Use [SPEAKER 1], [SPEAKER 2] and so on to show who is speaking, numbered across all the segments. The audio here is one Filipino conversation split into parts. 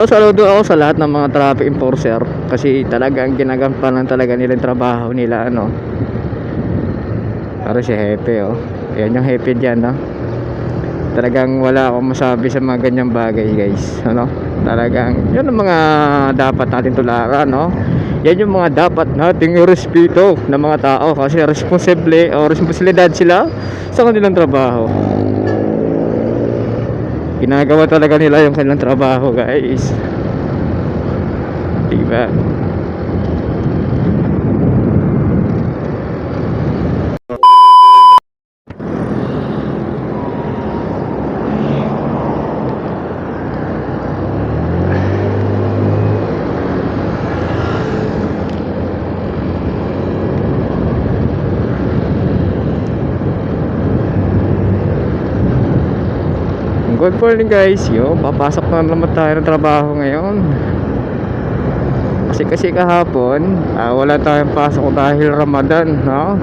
[SPEAKER 1] Saludo ako sa lahat ng mga traffic enforcer kasi talagang ginagampanan talaga nila yung trabaho nila ano. Para si Hepe oh. Yan yung Hepe diyan no. Talagang wala akong masabi sa mga ganyang bagay guys. Ano? Talagang yan ang mga dapat natin tularan no. Yan yung mga dapat nating respeto ng mga tao kasi responsable o responsibilidad sila sa kanilang trabaho ginagawa talaga nila yung kanilang trabaho guys. Diba Good morning guys, yo, papasok na naman tayo ng trabaho ngayon. Kasi kasi kahapon, ah, wala tayong pasok dahil Ramadan, no?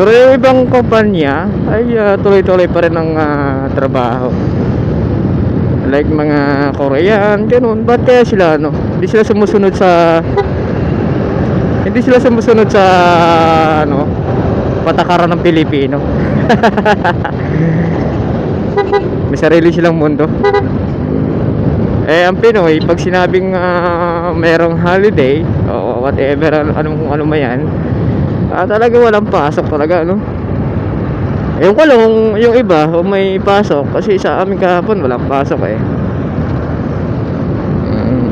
[SPEAKER 1] Pero yung ibang kumpanya ay ah, tuloy-tuloy pa rin ang ah, trabaho. Like mga Korean, ganun. Ba't kaya sila, ano? Hindi sila sumusunod sa... Hindi sila sumusunod sa, ano, patakaran ng Pilipino. May sarili silang mundo. Eh, ang Pinoy, pag sinabing ah, merong holiday, o whatever, ano, anong kung ano man yan, ah, talaga walang pasok talaga, no? Ewan ko lang yung iba, may pasok, kasi sa amin kahapon, walang pasok eh. Mm.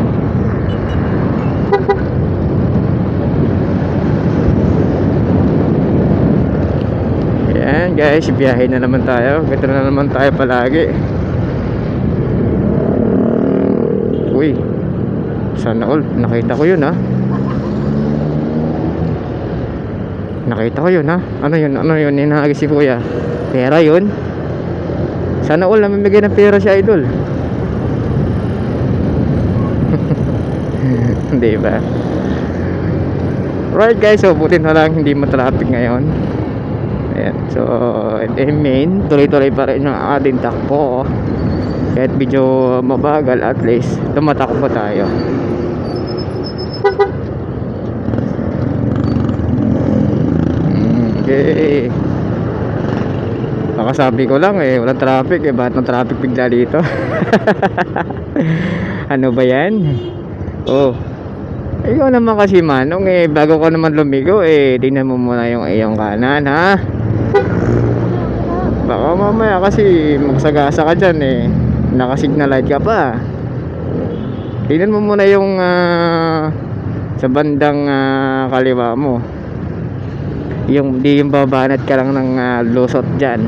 [SPEAKER 1] Ayan guys, biyahe na naman tayo. Ganda na naman tayo palagi. Uy, sana all. Nakita ko yun ha. Nakita ko yun ha. Ano yun? Ano yun? Inaagis si kuya. Pera yun. Sana all namimigay ng pera si idol. Hindi ba? Right guys, so buti na lang hindi matraffic ngayon. Ayan. So, and main, tuloy-tuloy pa rin yung ating takbo. Kahit medyo mabagal, at least tumatakbo tayo. Okay. Nakasabi ko lang eh, walang traffic eh. Bakit ng traffic bigla dito? ano ba yan? Oh. Ikaw naman kasi manong eh, bago ka naman lumigo eh, tingnan mo muna yung iyong kanan ha. Baka mamaya kasi magsagasa ka dyan eh. Nakasignal light ka pa. Tingnan mo muna yung ah, sa bandang ah, kaliwa mo. Yung di yung babanat ka lang ng ah, lusot dyan.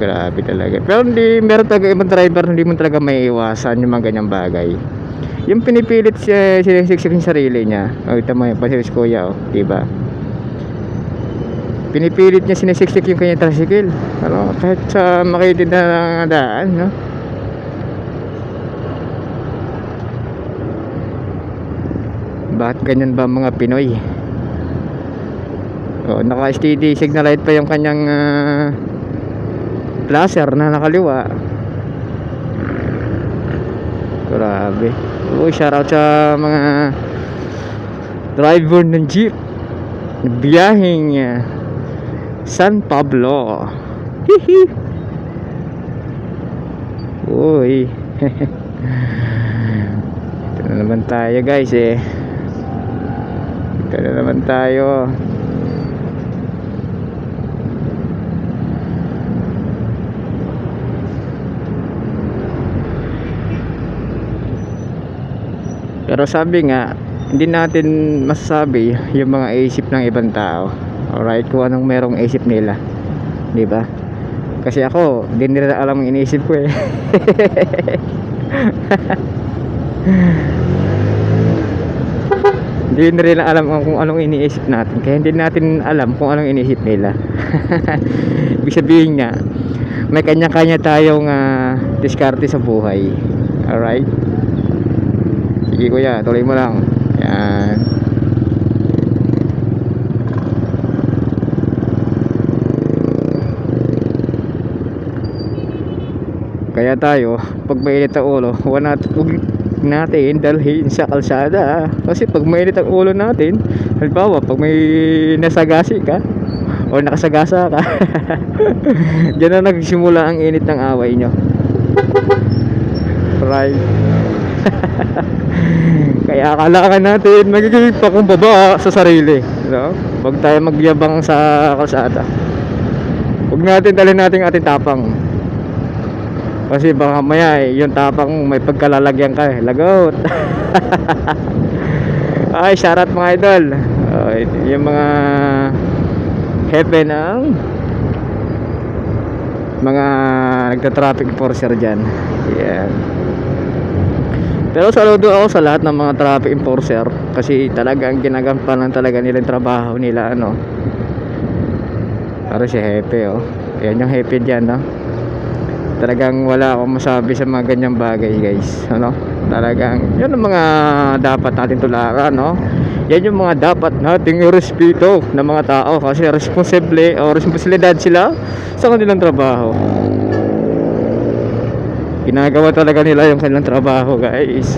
[SPEAKER 1] Grabe talaga. Pero hindi, meron talaga ibang driver hindi mo talaga may iwasan yung mga ganyang bagay. Yung pinipilit siya sinisiksik yung sarili niya. O, ito mo yung pasiris kuya, oh, diba? Pinipilit niya sinisiksik yung kanyang tricycle. Ano, kahit sa makitid na daan, no? Bakit ganyan ba mga Pinoy? Oh, naka-steady signal light pa yung kanyang ah, placer na nakaliwa. Grabe. Uy, shoutout sa mga driver ng jeep. Biyahing ah, San Pablo. Hihi. Uy. Ito na naman tayo guys eh. Ito na naman tayo. Pero sabi nga, hindi natin masasabi yung mga isip ng ibang tao. Alright, kung anong merong isip nila. 'Di ba? Kasi ako, hindi nila alam ang iniisip ko eh. Hindi nila alam kung anong iniisip natin. Kaya hindi natin alam kung anong iniisip nila. Ibig sabihin nga, may kanya-kanya tayong ah, diskarte sa buhay. Alright? Sige kuya, tuloy mo lang. Yan. Kaya tayo, pag mainit ang ulo, huwag nat- huwag natin dalhin sa kalsada. Kasi pag mainit ang ulo natin, halimbawa, pag may nasagasi ka, o nakasagasa ka, Diyan na nagsimula ang init ng away nyo. Right. Kaya kailangan natin magiging pakumbaba sa sarili. No? Huwag tayo magyabang sa kalsada. Huwag natin dalhin natin ating tapang. Kasi baka maya eh, yung tapang may pagkalalagyan ka eh. Lagot. Ay, shoutout mga idol. Oh, yung mga hepe ng mga nagta-traffic enforcer dyan. Yan. Pero saludo ako sa lahat ng mga traffic enforcer kasi talagang ginagampanan talaga nila yung trabaho nila ano. Para si Hepe oh. Yan yung Hepe dyan no. Talagang wala akong masabi sa mga ganyang bagay guys. Ano? Talagang yan ang mga dapat natin tularan no. Yan yung mga dapat nating irespeto ng mga tao kasi responsible o responsibilidad sila sa kanilang trabaho. Ginagawa talaga nila yung kanilang trabaho guys.